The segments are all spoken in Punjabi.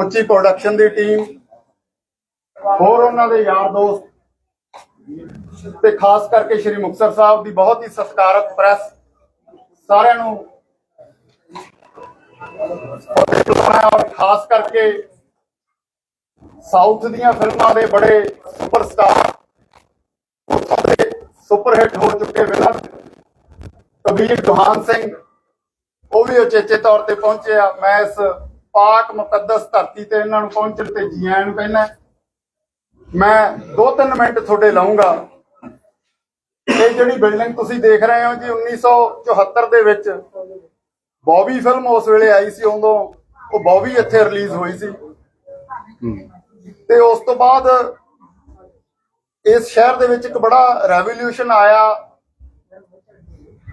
ਉੱਚੀ ਪ੍ਰੋਡਕਸ਼ਨ ਦੀ ਟੀਮ ਹੋਰ ਉਹਨਾਂ ਦੇ ਯਾਰ ਦੋਸਤ, ਤੇ ਖਾਸ ਕਰਕੇ ਸ਼੍ਰੀ ਮੁਕਤਸਰ ਸਾਹਿਬ ਦੀ ਬਹੁਤ ਹੀ ਸਤਿਕਾਰਤ ਪ੍ਰੈਸ ਸਾਰਿਆਂ ਨੂੰ ਖਾਸ ਕਰਕੇ ਸਾਊਥ ਦੀਆਂ ਫਿਲਮਾਂ ਦੇ ਬੜੇ ਸੁਪਰਸਟਾਰ ਸੁਪਰ ਹਿੱਟ ਹੋ ਚੁੱਕੇ ਵਿਲਨ ਕਬੀਰ ਦੁਹਾਨ ਸਿੰਘ, ਉਹ ਵੀ ਉਚੇਚੇ ਤੌਰ ਤੇ ਪਹੁੰਚੇ ਆ। ਮੈਂ ਇਸ ਪਾਕ ਮੁਕੱਦਸ ਧਰਤੀ ਤੇ ਇਹਨਾਂ ਨੂੰ ਪਹੁੰਚਣ ਤੇ ਜੀ ਆਇਆਂ ਨੂੰ ਕਹਿੰਦਾ ਮੈਂ 2-3 ਮਿੰਟ ਤੁਹਾਡੇ ਲਾਉਂਗਾ। ਇਹ ਜਿਹੜੀ ਬਿਲਡਿੰਗ ਤੁਸੀਂ ਦੇਖ ਰਹੇ ਹੋ ਜੀ 1974 ਦੇ ਵਿੱਚ ਬੌਬੀ ਫਿਲਮ ਉਸ ਵੇਲੇ ਆਈ ਸੀ ਉਦੋਂ ਉਹ ਬੌਬੀ ਇੱਥੇ ਰਿਲੀਜ਼ ਹੋਈ ਸੀ। ਤੇ ਉਸ ਤੋਂ ਬਾਅਦ ਇਸ ਸ਼ਹਿਰ ਦੇ ਵਿੱਚ ਇੱਕ ਬੜਾ ਰੈਵੋਲੂਸ਼ਨ ਆਇਆ।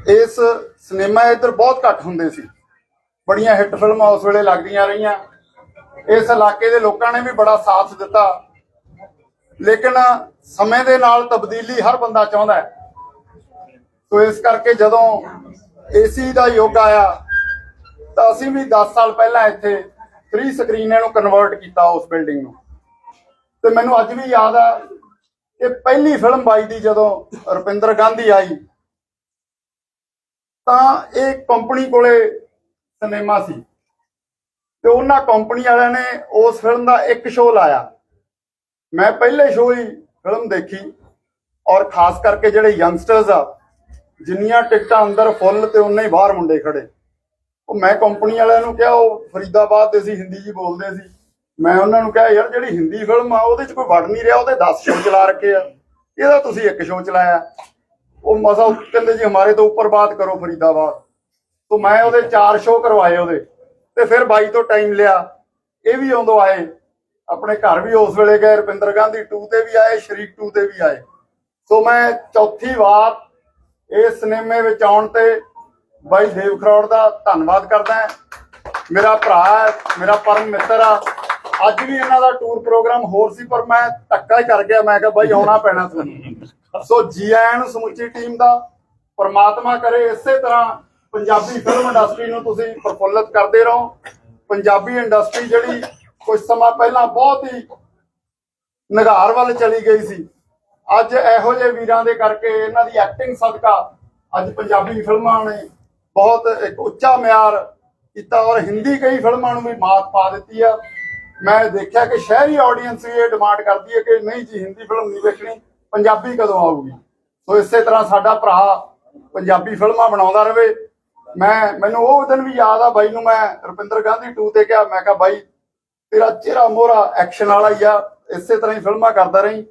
ਇਸ ਸਿਨੇਮਾ ਇੱਧਰ ਬਹੁਤ ਘੱਟ ਹੁੰਦੇ ਸੀ। ਬੜੀਆਂ ਹਿੱਟ ਫਿਲਮਾਂ ਉਸ ਵੇਲੇ ਲੱਗਦੀਆਂ ਰਹੀਆਂ। ਇਸ ਇਲਾਕੇ ਦੇ ਲੋਕਾਂ ਨੇ ਵੀ ਬੜਾ ਸਾਥ ਦਿੱਤਾ। ਲੇਕਿਨ ਸਮੇਂ ਦੇ ਨਾਲ ਤਬਦੀਲੀ ਹਰ ਬੰਦਾ ਚਾਹੁੰਦਾ ਹੈ। ਸੋ ਇਸ ਕਰਕੇ ਜਦੋਂ ਏਸੀ ਦਾ ਯੁੱਗ ਆਇਆ, ਤਾਂ ਅਸੀਂ ਵੀ 10 ਸਾਲ ਪਹਿਲਾਂ ਇੱਥੇ 3 ਸਕਰੀਨ ਇਹਨੂੰ ਕਨਵਰਟ ਕੀਤਾ ਉਸ ਬਿਲਡਿੰਗ ਨੂੰ। ਤੇ ਮੈਨੂੰ ਅੱਜ ਵੀ ਯਾਦ ਆ ਕਿ ਪਹਿਲੀ ਫਿਲਮ ਬਾਈ ਦੀ ਜਦੋਂ ਰੁਪਿੰਦਰ ਗਾਂਧੀ ਆਈ, ਤਾਂ ਇਹ ਕੰਪਨੀ ਕੋਲੇ ਸਿਨੇਮਾ ਸੀ। ਤੇ ਉਹਨਾਂ ਕੰਪਨੀ ਵਾਲਿਆਂ ਨੇ ਉਸ ਫਿਲਮ ਦਾ ਇੱਕ ਸ਼ੋਅ ਲਾਇਆ। ਮੈਂ ਪਹਿਲੇ ਸ਼ੋਅ ਹੀ ਫਿਲਮ ਦੇਖੀ ਔਰ ਖਾਸ ਕਰਕੇ ਜਿਹੜੇ ਯੰਗਸਟਰਸ ਆ, ਜਿੰਨੀਆਂ ਟਿਕਟਾਂ ਅੰਦਰ ਫੁੱਲ ਤੇ ਉਨੇ ਹੀ ਬਾਹਰ ਮੁੰਡੇ ਖੜੇ। ਉਹ ਮੈਂ ਕੰਪਨੀ ਵਾਲਿਆਂ ਨੂੰ ਕਿਹਾ, ਉਹ ਫਰੀਦਾਬਾਦ ਤੇ ਸੀ, ਹਿੰਦੀ ਜੀ ਬੋਲਦੇ ਸੀ। ਮੈਂ ਉਹਨਾਂ ਨੂੰ ਕਿਹਾ, ਯਾਰ ਜਿਹੜੀ ਹਿੰਦੀ ਫਿਲਮ ਆ, ਉਹਦੇ 'ਚ ਕੋਈ ਵੜ ਨਹੀਂ ਰਿਹਾ, ਉਹਦੇ 10 ਸ਼ੋਅ ਚਲਾ ਰੱਖੇ ਆ। ਇਹਦਾ ਤੁਸੀਂ ਇੱਕ ਸ਼ੋਅ ਚਲਾਇਆ। ਉਹ ਮਸਾ ਕਹਿੰਦੇ ਜੀ, ਹਮਾਰੇ ਤੋਂ ਉੱਪਰ ਬਾਤ ਕਰੋ ਫਰੀਦਾਬਾਦ। ਸੋ ਮੈਂ ਉਹਦੇ ਚਾਰ ਸ਼ੋਅ ਕਰਵਾਏ ਉਹਦੇ। ਤੇ ਫਿਰ ਬਾਈ ਤੋਂ ਟਾਈਮ ਲਿਆ। ਇਹ ਵੀ ਉਦੋਂ ਆਏ। ਆਪਣੇ ਘਰ ਵੀ ਉਸ ਵੇਲੇ ਗਏ, ਰੁਪਿੰਦਰ ਗਾਂਧੀ 2 ਤੇ ਵੀ ਆਏ ਸ਼ਰੀਕ 2 ਤੇ ਵੀ ਆਏ। ਸੋ ਮੈਂ ਚੌਥੀ ਵਾਰ ਇਸ ਸਿਨੇਮੇ ਵਿੱਚ ਆਉਣ ਤੇ ਬਾਈ ਦੇਵ ਖਰੋੜ ਦਾ ਧੰਨਵਾਦ ਕਰਦਾ ਮੇਰਾ ਭਰਾ ਹੈ, ਮੇਰਾ ਪਰਮ ਮਿੱਤਰ ਆ। ਅੱਜ ਵੀ ਇਹਨਾਂ ਦਾ ਟੂਰ ਪ੍ਰੋਗਰਾਮ ਹੋਰ ਸੀ, ਪਰ ਮੈਂ ਧੱਕਾ ਹੀ ਕਰ ਗਿਆ। ਮੈਂ ਕਿਹਾ ਬਾਈ ਆਉਣਾ ਪੈਣਾ ਤੁਹਾਨੂੰ ਸੋ ਜੀ ਆਇਆਂ ਨੂੰ ਸਮੁੱਚੀ ਟੀਮ ਦਾ ਪਰਮਾਤਮਾ ਕਰੇ ਇਸੇ ਤਰ੍ਹਾਂ ਪੰਜਾਬੀ ਫਿਲਮ ਇੰਡਸਟਰੀ ਨੂੰ ਤੁਸੀਂ ਪ੍ਰਫੁੱਲਤ ਕਰਦੇ ਰਹੋ। ਪੰਜਾਬੀ ਇੰਡਸਟਰੀ ਜਿਹੜੀ ਕੁਝ ਸਮਾਂ ਪਹਿਲਾਂ ਬਹੁਤ ਹੀ ਨਿਗਾਰ ਵੱਲ ਚਲੀ ਗਈ ਸੀ। ਅੱਜ ਇਹੋ ਜਿਹੇ ਵੀਰਾਂ ਦੇ ਕਰਕੇ ਇਹਨਾਂ ਦੀ ਐਕਟਿੰਗ ਸਦਕਾ ਅੱਜ ਪੰਜਾਬੀ ਫਿਲਮਾਂ ਨੇ ਬਹੁਤ ਇੱਕ ਉੱਚਾ ਮਿਆਰ ਕੀਤਾ ਔਰ ਹਿੰਦੀ ਕਈ ਫਿਲਮਾਂ ਨੂੰ ਵੀ ਮਾਤ ਪਾ ਦਿੱਤੀ ਆ। ਮੈਂ ਦੇਖਿਆ ਕਿ ਸ਼ਹਿਰੀ ਆਡੀਅנס ਵੀ ਇਹ ਡਿਮਾਂਡ ਕਰਦੀ ਹੈ ਕਿ ਨਹੀਂ ਜੀ, ਹਿੰਦੀ ਫਿਲਮ ਨਹੀਂ ਵੇਖਣੀ, ਪੰਜਾਬੀ ਕਦੋਂ ਆਊਗੀ? ਸੋ ਇਸੇ ਤਰ੍ਹਾਂ ਸਾਡਾ ਭਰਾ ਪੰਜਾਬੀ ਫਿਲਮਾਂ ਬਣਾਉਂਦਾ ਰਹੇ। ਮੈਂ, ਮੈਨੂੰ ਉਹ ਦਿਨ ਵੀ ਯਾਦ ਆ ਬਾਈ ਨੂੰ ਮੈਂ ਰੁਪਿੰਦਰ ਗਾਂਧੀ 2 ਤੇ ਕਿਹਾ, ਮੈਂ ਕਿਹਾ ਬਾਈ, ਤੇਰਾ ਚਿਹਰਾ ਮੋਹਰਾ ਐਕਸ਼ਨ ਵਾਲਾ ਹੀ ਆ, ਇਸੇ ਤਰ੍ਹਾਂ ਹੀ ਫਿਲਮਾਂ ਕਰਦਾ ਰਹੀਂ।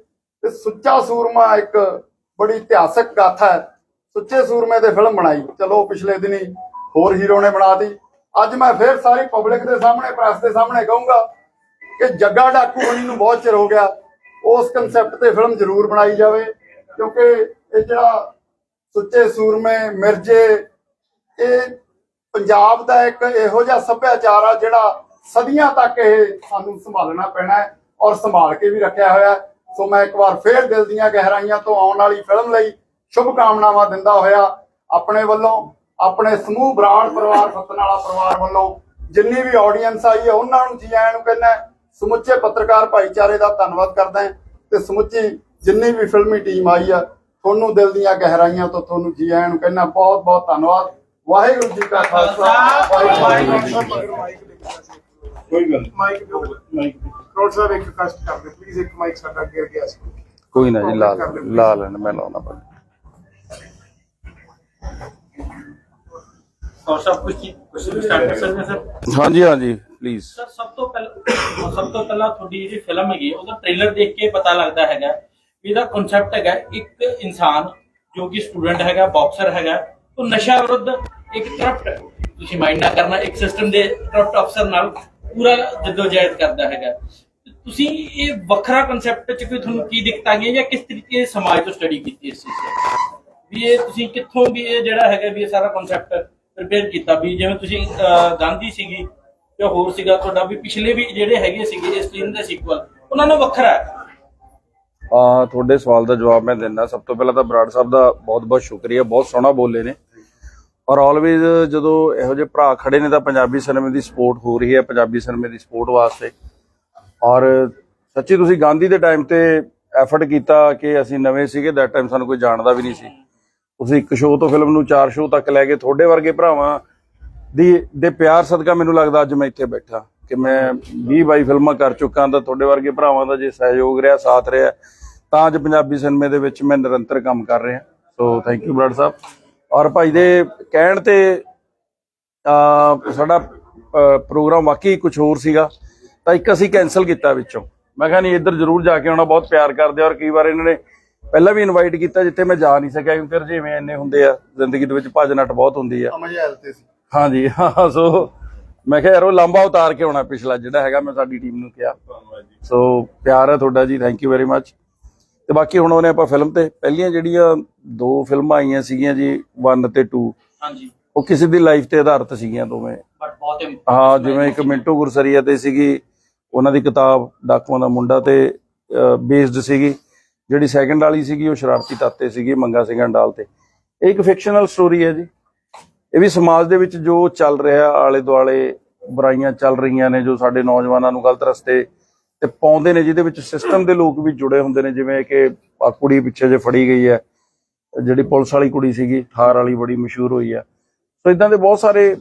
ਤੇ ਸੁੱਚਾ ਸੂਰਮਾ ਇੱਕ ਬੜੀ ਇਤਿਹਾਸਕ ਗਾਥਾ ਹੈ। ਸੁੱਚੇ ਸੂਰਮੇ ਤੇ ਫਿਲਮ ਬਣਾਈ। ਚਲੋ, ਪਿਛਲੇ ਦਿਨੀ ਹੋਰ ਹੀਰੋ ਨੇ ਬਣਾਤੀ ਅੱਜ ਮੈਂ ਫੇਰ ਸਾਰੀ ਪਬਲਿਕ ਦੇ ਸਾਹਮਣੇ ਪ੍ਰੈਸ ਦੇ ਸਾਹਮਣੇ ਕਹੂੰਗਾ ਕਿ ਜੱਗਾ ਡਾਕੂ ਬਣੀ ਨੂੰ ਬਹੁਤ ਚਿਰ ਹੋ ਗਿਆ। ਉਸ ਕਨਸੈਪਟ ਤੇ ਫਿਲਮ ਜ਼ਰੂਰ ਬਣਾਈ ਜਾਵੇ, ਕਿਉਂਕਿ ਇਹ ਜਿਹੜਾ ਸੁੱਚੇ ਸੂਰਮੇ, ਮਿਰਜੇ ਇਹ ਪੰਜਾਬ ਦਾ ਇੱਕ ਇਹੋ ਜਿਹਾ ਸੱਭਿਆਚਾਰ ਆ ਜਿਹੜਾ ਸਦੀਆਂ ਤੱਕ ਇਹ ਸਾਨੂੰ ਸੰਭਾਲਣਾ ਪੈਣਾ ਹੈ ਔਰ ਸੰਭਾਲ ਕੇ ਵੀ ਰੱਖਿਆ ਹੋਇਆ ਹੈ। ਸੋ ਮੈਂ ਇੱਕ ਵਾਰ ਫੇਰ ਦਿਲ ਦੀਆਂ ਗਹਿਰਾਈਆਂ ਤੋਂ ਆਉਣ ਵਾਲੀ ਫਿਲਮ ਲਈ ਸ਼ੁਭ ਕਾਮਨਾਵਾਂ ਦਿੰਦਾ ਹੋਇਆ ਆਪਣੇ ਵੱਲੋਂ, ਆਪਣੇ ਸਮੂਹ ਬਰਾੜ ਪਰਿਵਾਰ ਫਤਨਾਲਾ ਪਰਿਵਾਰ ਵੱਲੋਂ ਜਿੰਨੀ ਵੀ ਆਡੀਅנס ਆਈ ਹੈ, ਉਹਨਾਂ ਨੂੰ ਜੀ ਆਇਆਂ ਨੂੰ ਕਹਿੰਦਾ ਸਮੁੱਚੇ ਪੱਤਰਕਾਰ ਭਾਈਚਾਰੇ ਦਾ ਧੰਨਵਾਦ ਕਰਦਾ ਤੇ ਸਮੁੱਚੀ ਜਿੰਨੀ ਵੀ ਫਿਲਮੀ ਟੀਮ ਆਈ ਆ ਤੁਹਾਨੂੰ ਦਿਲ ਦੀਆਂ ਗਹਿਰਾਈਆਂ ਤੋਂ ਤੁਹਾਨੂੰ ਜੀ ਆਇਆਂ ਨੂੰ ਕਹਿੰਦਾ ਬਹੁਤ ਬਹੁਤ ਧੰਨਵਾਦ ਵਾਹਿਗੁਰੂ ਜੀ ਕਾ ਖਾਲਸਾ ਵਾਹਿਗੁਰੂ ਜੀ ਕੀ ਫਤਿਹ। ਕੋਈ ਗੱਲ ਮਾਈਕ ਦਿਓ। ਮਾਈਕ ਕਰੋੜ ਸਾਹਿਬ ਇੱਕ ਕਸ਼ਟ ਕਰ ਦੇ ਪਲੀਜ਼ ਇੱਕ ਮਾਈਕ ਸਾਡਾ ਅੱਗੇ ਅੱਗੇ ਆ ਸਕੋ। ਕੋਈ ਨਾ ਜੀ ਲਾ ਲਾ ਲੈਣ ਮੈਂ ਲਾਉਣਾ ਪਰ ਔਰ ਸਭ ਕੁਝ ਕੁਝ ਵੀ ਸਟਾਰਟ ਕਰ ਸਕਦੇ ਸਰ? ਹਾਂਜੀ ਹਾਂਜੀ ਪਲੀਜ਼ ਸਰ ਸਭ ਤੋਂ ਪਹਿਲਾਂ ਸਭ ਤੋਂ ਪਹਿਲਾਂ ਤੁਹਾਡੀ ਜਿਹੜੀ ਫਿਲਮ ਹੈਗੀ ਉਹਦਾ ਟ੍ਰੇਲਰ ਦੇਖ ਕੇ ਪਤਾ ਲੱਗਦਾ ਹੈਗਾ ਵੀ ਇਹਦਾ ਕਨਸੈਪਟ ਹੈਗਾ ਇੱਕ ਇਨਸਾਨ ਜੋ ਕਿ ਸਟੂਡੈਂਟ ਹੈਗਾ ਬਾਕਸਰ ਹੈਗਾ ਉਹ ਨਸ਼ਾ ਵਿਰੁੱਧ ਇੱਕ ਕਰਪਟ ਤੁਸੀਂ ਮਾਈਂਡ ਨਾ ਕਰਨਾ, ਇੱਕ ਸਿਸਟਮ ਦੇ ਕਰਪਟ ਅਫਸਰ ਨਾਲ ਪੂਰਾ ਜਦੋਜਹਿਦ ਕਰਦਾ ਹੈਗਾ। ਤੁਸੀਂ ਇਹ ਵੱਖਰਾ ਕਨਸੈਪਟ ਚ ਕੋਈ ਤੁਹਾਨੂੰ ਕੀ ਦਿੱਕਤ ਆਈਆਂ ਜਾਂ ਕਿਸ ਤਰੀਕੇ ਸਮਾਜ ਤੋਂ ਸਟੱਡੀ ਕੀਤੀ ਇਸ ਚੀਜ਼ ਤੇ? ਵੀ ਇਹ ਤੁਸੀਂ ਕਿੱਥੋਂ ਵੀ ਇਹ ਜਿਹੜਾ ਹੈਗਾ ਵੀ ਇਹ ਸਾਰਾ ਕਨਸੈਪਟ ਪ੍ਰਿਪੇਅਰ ਕੀਤਾ ਵੀ ਜਿਵੇਂ ਤੁਸੀਂ ਗਾਂਧੀ ਸੀਗੀ ਤੇ ਹੋਰ ਸੀਗਾ ਤੁਹਾਡਾ ਵੀ ਪਿਛਲੇ ਵੀ ਜਿਹੜੇ ਹੈਗੇ ਸੀਗੇ ਇਸ ਫਿਲਮ ਦੇ ਸੀਕਵਲ ਉਹਨਾਂ ਨੂੰ ਵੱਖਰਾ ਹੈ। ਆ ਤੁਹਾਡੇ ਸਵਾਲ ਦਾ ਜਵਾਬ ਮੈਂ ਦਿੰਦਾ। ਸਭ ਤੋਂ ਪਹਿਲਾਂ ਤਾਂ ਬਰਾੜ ਸਾਹਿਬ ਦਾ ਬਹੁਤ ਬਹੁਤ ਸ਼ੁਕਰੀਆ, ਬਹੁਤ ਸੋਹਣਾ ਬੋਲੇ ਨੇ। ਔਰ ਆਲਵੇਜ਼ ਜਦੋਂ ਇਹੋ ਜਿਹੇ ਭਰਾ ਖੜੇ ਨੇ ਤਾਂ ਪੰਜਾਬੀ ਸਿਨੇਮੇ ਦੀ ਸਪੋਰਟ ਹੋ ਰਹੀ ਹੈ, ਪੰਜਾਬੀ ਸਿਨੇਮੇ ਦੀ ਸਪੋਰਟ ਵਾਸਤੇ। ਔਰ ਸੱਚੀ ਤੁਸੀਂ ਗਾਂਧੀ ਦੇ ਟਾਈਮ ਤੇ ਐਫਰਟ ਕੀਤਾ ਕਿ ਅਸੀਂ ਨਵੇਂ ਸੀਗੇ ਦੈਟ ਟਾਈਮ ਸਾਨੂੰ ਕੋਈ ਜਾਣਦਾ ਵੀ ਨਹੀਂ ਸੀ। ਤੁਸੀਂ ਇੱਕ ਸ਼ੋਅ ਤੋਂ ਫਿਲਮ ਨੂੰ ਚਾਰ ਸ਼ੋਅ ਤੱਕ ਲੈ ਕੇ ਤੁਹਾਡੇ ਵਰਗੇ ਭਰਾਵਾਂ ਦੀ, ਦੇ ਪਿਆਰ ਸਦਕਾ ਮੈਨੂੰ ਲੱਗਦਾ ਅੱਜ ਮੈਂ ਇੱਥੇ ਬੈਠਾ, ਕਿ ਮੈਂ 20 22 ਫਿਲਮਾਂ ਕਰ ਚੁੱਕਾ ਤਾਂ ਤੁਹਾਡੇ ਵਰਗੇ ਭਰਾਵਾਂ ਦਾ ਜੇ ਸਹਿਯੋਗ ਰਿਹਾ, ਸਾਥ ਰਿਹਾ, ਤਾਂ ਅੱਜ ਪੰਜਾਬੀ ਸਿਨੇਮੇ ਦੇ ਵਿੱਚ ਮੈਂ ਨਿਰੰਤਰ ਕੰਮ ਕਰ ਰਿਹਾ। So thank you Brar Sahib. ਔਰ ਭਾਈ ਦੇ ਕਹਿਣ ਤੇ ਸਾਡਾ ਪ੍ਰੋਗਰਾਮ ਵਾਕਈ ਕੁਝ ਹੋਰ ਸੀਗਾ। ਤਾਂ ਇੱਕ ਅਸੀਂ ਕੈਨਸਲ ਕੀਤਾ ਵਿੱਚੋਂ। ਮੈਂ ਕਿਹਾ ਨਹੀਂ ਇੱਧਰ ਜ਼ਰੂਰ ਜਾ ਕੇ ਆਉਣਾ ਬਹੁਤ ਪਿਆਰ ਕਰਦੇ ਔਰ ਕਈ ਵਾਰ ਇਹਨਾਂ ਨੇ ਪਹਿਲਾਂ ਵੀ ਇਨਵਾਈਟ ਕੀਤਾ ਜਿੱਥੇ ਮੈਂ ਜਾ ਨਹੀਂ ਸਕਿਆ ਕਿਉਂਕਿ ਰਜੇਵੇਂ ਇੰਨੇ ਹੁੰਦੇ ਆ ਜ਼ਿੰਦਗੀ ਦੇ ਵਿੱਚ ਭੱਜ ਨੱਟ ਬਹੁਤ ਹੁੰਦੀ ਆ। ਹਾਂਜੀ ਹਾਂ ਸੋ ਮੈਂ ਕਿਹਾ ਯਾਰ ਉਹ ਲੰਬਾ ਉਤਾਰ ਕੇ ਆਉਣਾ ਪਿਛਲਾ ਜਿਹੜਾ ਹੈਗਾ ਮੈਂ ਸਾਡੀ ਟੀਮ ਨੂੰ ਕਿਹਾ। ਸੋ ਪਿਆਰ ਹੈ ਤੁਹਾਡਾ ਜੀ ਥੈਂਕ ਯੂ ਵੈਰੀ ਮੱਚ ਤੇ ਬਾਕੀ ਹੁਣ ਉਹਨੇ ਆਪਾਂ ਫਿਲਮ ਤੇ ਪਹਿਲੀਆਂ ਜਿਹੜੀਆਂ ਦੋ ਫਿਲਮਾਂ ਆਈਆਂ ਸੀਗੀਆਂ ਜੀ 1 ਤੇ 2 ਹਾਂਜੀ। ਉਹ ਕਿਸੇ ਦੀ ਲਾਈਫ ਤੇ ਆਧਾਰਿਤ ਸੀਗੀਆਂ ਦੋਵੇਂ। ਬਟ ਬਹੁਤ im- ਹਾਂ ਜਿਵੇਂ ਇੱਕ ਮਿੰਟੂ ਗੁਰਸਰੀਆ ਤੇ ਸੀਗੀ ਉਹਨਾਂ ਦੀ ਕਿਤਾਬ ਡਾਕੂਆਂ ਦਾ ਮੁੰਡਾ ਤੇ ਬੇਸਡ ਸੀਗੀ। ਜਿਹੜੀ ਸੈਕੰਡ ਵਾਲੀ ਸੀਗੀ ਉਹ ਸ਼ਰਾਰਤੀ ਤਾਤੇ ਸੀਗੀ ਮੰਗਾ ਸਿੰਘ ਅੰਡਾਲ ਤੇ। ਇਹ ਇੱਕ ਫਿਕਸ਼ਨਲ ਸਟੋਰੀ ਹੈ ਜੀ। ਇਹ ਵੀ ਸਮਾਜ ਦੇ ਵਿੱਚ ਜੋ ਚੱਲ ਰਿਹਾ ਆਲੇ ਦੁਆਲੇ ਬੁਰਾਈਆਂ ਚੱਲ ਰਹੀਆਂ ਨੇ ਜੋ ਸਾਡੇ ਨੌਜਵਾਨਾਂ ਨੂੰ ਗਲਤ ਰਸਤੇ ਤੇ ਪਾਉਂਦੇ ਨੇ, ਜਿਹਦੇ ਵਿੱਚ ਸਿਸਟਮ ਦੇ ਲੋਕ ਵੀ ਜੁੜੇ ਹੁੰਦੇ ਨੇ, ਜਿਵੇਂ ਕਿ ਆਹ ਕੁੜੀ ਪਿੱਛੇ ਜੇ ਫੜੀ ਗਈ ਹੈ, ਜਿਹੜੀ ਪੁਲਿਸ ਵਾਲੀ ਕੁੜੀ ਸੀਗੀ, ਥਾਰ ਵਾਲੀ ਬੜੀ ਮਸ਼ਹੂਰ ਹੋਈ ਹੈ। ਸੋ ਇਦਾਂ ਦੇ ਬਹੁਤ ਸਾਰੇ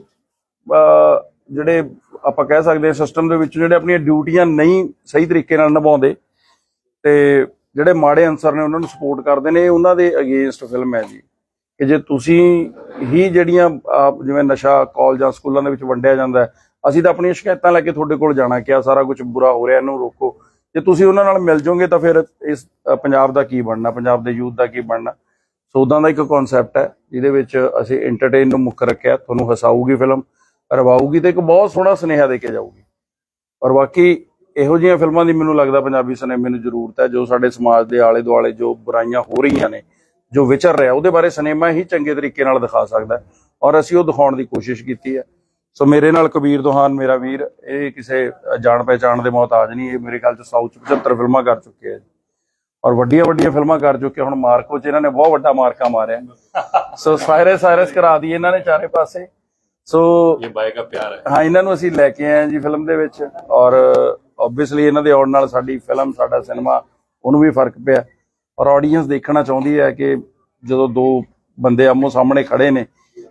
ਜਿਹੜੇ ਆਪਾਂ ਕਹਿ ਸਕਦੇ ਹਾਂ ਸਿਸਟਮ ਦੇ ਵਿੱਚ, ਜਿਹੜੇ ਆਪਣੀਆਂ ਡਿਊਟੀਆਂ ਨਹੀਂ ਸਹੀ ਤਰੀਕੇ ਨਾਲ ਨਿਭਾਉਂਦੇ, ਤੇ ਜਿਹੜੇ ਮਾੜੇ ਅਨਸਰ ਨੇ, ਉਹਨਾਂ ਨੂੰ ਸਪੋਰਟ ਕਰਦੇ ਨੇ ਉਹਨਾਂ ਦੇ ਅਗੇਂਸਟ ਫਿਲਮ ਹੈ ਜੀ। ਕਿ ਜੇ ਤੁਸੀਂ ਹੀ ਜਿਹੜੀਆਂ ਜਿਵੇਂ ਨਸ਼ਾ, ਕਾਲਜਾਂ, ਸਕੂਲਾਂ ਦੇ ਵਿੱਚ ਵੰਡਿਆ ਜਾਂਦਾ ਹੈ ਅਸੀਂ ਤਾਂ ਆਪਣੀਆਂ ਸ਼ਿਕਾਇਤਾਂ ਲੈ ਕੇ ਤੁਹਾਡੇ ਕੋਲ ਜਾਣਾ ਕਿ ਆ ਸਾਰਾ ਕੁਝ ਬੁਰਾ ਹੋ ਰਿਹਾ, ਇਹਨੂੰ ਰੋਕੋ। ਜੇ ਤੁਸੀਂ ਉਹਨਾਂ ਨਾਲ ਮਿਲ ਜਾਓਗੇ ਤਾਂ ਫਿਰ ਇਸ ਪੰਜਾਬ ਦਾ ਕੀ ਬਣਨਾ, ਪੰਜਾਬ ਦੇ ਯੂਥ ਦਾ ਕੀ ਬਣਨਾ? ਸੋ ਉਦਾਂ ਦਾ ਇੱਕ ਕਨਸੈਪਟ ਹੈ, ਜਿਹਦੇ ਵਿੱਚ ਅਸੀਂ ਐਂਟਰਟੇਨ ਨੂੰ ਮੁੱਖ ਰੱਖਿਆ, ਤੁਹਾਨੂੰ ਹਸਾਊਗੀ ਫਿਲਮ ਰਵਾਊਗੀ ਤੇ ਇੱਕ ਬਹੁਤ ਸੋਹਣਾ ਸੁਨੇਹਾ ਦੇ ਕੇ ਜਾਊਗੀ। ਔਰ ਬਾਕੀ ਇਹੋ ਜਿਹੀਆਂ ਫਿਲਮਾਂ ਦੀ ਮੈਨੂੰ ਲੱਗਦਾ ਪੰਜਾਬੀ ਸਿਨੇਮੇ ਨੂੰ ਜ਼ਰੂਰਤ ਹੈ, ਜੋ ਸਾਡੇ ਸਮਾਜ ਦੇ ਆਲੇ ਦੁਆਲੇ ਜੋ ਬੁਰਾਈਆਂ ਹੋ ਰਹੀਆਂ ਨੇ, ਜੋ ਵਿਚਰ ਰਿਹਾ, ਉਹਦੇ ਬਾਰੇ ਸਿਨੇਮਾ ਹੀ ਚੰਗੇ ਤਰੀਕੇ ਨਾਲ ਦਿਖਾ ਸਕਦਾ ਔਰ ਅਸੀਂ ਉਹ ਦਿਖਾਉਣ ਦੀ ਕੋਸ਼ਿਸ਼ ਕੀਤੀ ਹੈ। ਸੋ ਮੇਰੇ ਨਾਲ ਕਬੀਰ ਦੋਹਾਨ ਮੇਰਾ ਵੀਰ ਇਹ ਕਿਸੇ ਜਾਣ ਪਹਿਚਾਣ ਦੇ ਮੌਤਾਜ ਨਹੀਂ ਇਹ ਮੇਰੇ ਖਿਆਲ ਚ 175 ਫਿਲਮਾਂ ਕਰ ਚੁੱਕੇ ਆ ਔਰ ਵੱਡੀਆਂ ਵੱਡੀਆਂ ਫਿਲਮਾਂ ਕਰ ਚੁੱਕੇ ਹੁਣ ਮਾਰਕੋ ਚ ਇਹਨਾਂ ਨੇ ਬਹੁਤ ਵੱਡਾ ਮਾਰਕਾ ਮਾਰਿਆ। ਸੋ ਸਾਇਰਸ ਸਾਇਰਸ ਕਰਾ ਦੀ ਇਹਨਾਂ ਨੇ ਚਾਰੇ ਪਾਸੇ। ਸੋ ਇਹ ਬਾਈ ਦਾ ਪਿਆਰ ਹੈ। ਹਾਂ ਇਹਨਾਂ ਨੂੰ ਅਸੀਂ ਲੈ ਕੇ ਆਏ ਜੀ ਫਿਲਮ ਦੇ ਵਿੱਚ। ਔਰ ਆਬਵੀਅਸਲੀ ਇਹਨਾਂ ਦੇ ਆਉਣ ਨਾਲ ਸਾਡੀ ਫਿਲਮ ਸਾਡਾ ਸਿਨੇਮਾ ਉਹਨੂੰ ਵੀ ਫ਼ਰਕ ਪਿਆ। ਔਰ ਆਡੀਅנס ਦੇਖਣਾ ਚਾਹੁੰਦੀ ਹੈ ਕਿ ਜਦੋਂ ਦੋ ਬੰਦੇ ਆਮੋ ਸਾਹਮਣੇ ਖੜੇ ਨੇ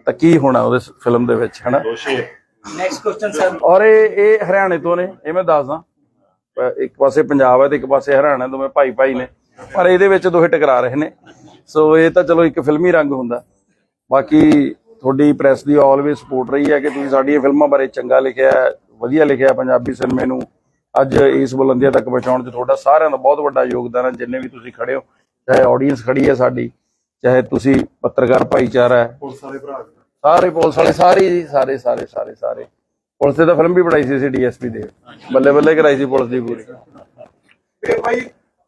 ਤਾਂ ਕੀ ਹੋਣਾ ਉਹਦੇ ਫਿਲਮ ਦੇ ਵਿੱਚ ਹਨਾ? ਨੈਕਸਟ ਕੁਐਸਚਨ ਸਰ ਔਰ ਇਹ ਇਹ ਹਰਿਆਣੇ ਤੋਂ ਨੇ ਇਹ ਮੈਂ ਦੱਸਦਾ। ਇੱਕ ਪਾਸੇ ਪੰਜਾਬ ਹੈ ਤੇ ਇੱਕ ਪਾਸੇ ਹਰਿਆਣਾ ਦੋਵੇਂ ਭਾਈ ਭਾਈ ਨੇ। ਪਰ ਇਹਦੇ ਵਿੱਚ ਦੋਹੇ ਟਕਰਾ ਰਹੇ ਨੇ। ਸੋ ਇਹ ਤਾਂ ਚਲੋ ਇੱਕ ਫਿਲਮੀ ਰੰਗ ਹੁੰਦਾ। ਬਾਕੀ ਤੁਹਾਡੀ ਪ੍ਰੈਸ ਦੀ ਆਲਵੇਸ ਸਪੋਰਟ ਰਹੀ ਹੈ ਕਿ ਤੁਸੀਂ ਸਾਡੀਆਂ ਫਿਲਮਾਂ ਬਾਰੇ ਚੰਗਾ ਲਿਖਿਆ ਵਧੀਆ ਲਿਖਿਆ ਪੰਜਾਬੀ ਸਿਨੇਮੇ ਨੂੰ। ਅੱਜ ਇਸ ਬੁਲੰਦੀਆਂ ਤੱਕ ਪਹੁੰਚਾਉਣ 'ਚ ਤੁਹਾਡਾ ਸਾਰਿਆਂ ਦਾ ਬਹੁਤ ਵੱਡਾ ਯੋਗਦਾਨ ਹੈ ਜਿੰਨੇ ਵੀ ਤੁਸੀਂ ਖੜੇ ਹੋ ਚਾਹੇ ਆਡੀਅנס ਖੜੀ ਹੈ ਸਾਡੀ। ਚਾਹੇ ਤੁਸੀਂ ਪੱਤਰਕਾਰ ਭਾਈਚਾਰਾ ਹੈ। ਪੁਲਿਸ ਵਾਲੇ ਭਰਾ ਸਾਰੇ ਪੁਲਿਸ ਵਾਲੇ ਸਾਰੇ ਸਾਰੇ ਸਾਰੇ ਸਾਰੇ ਸਾਰੇ। ਪੁਲਿਸ ਤੇ ਫਿਲਮ ਵੀ ਬਣਾਈ ਸੀ ਅਸੀਂ ਡੀਐਸਪੀ ਦੇ। ਬੱਲੇ ਬੱਲੇ ਕਰਾਈ ਸੀ ਪੁਲਿਸ ਦੀ ਪੂਰੀ। ਤੇ ਭਾਈ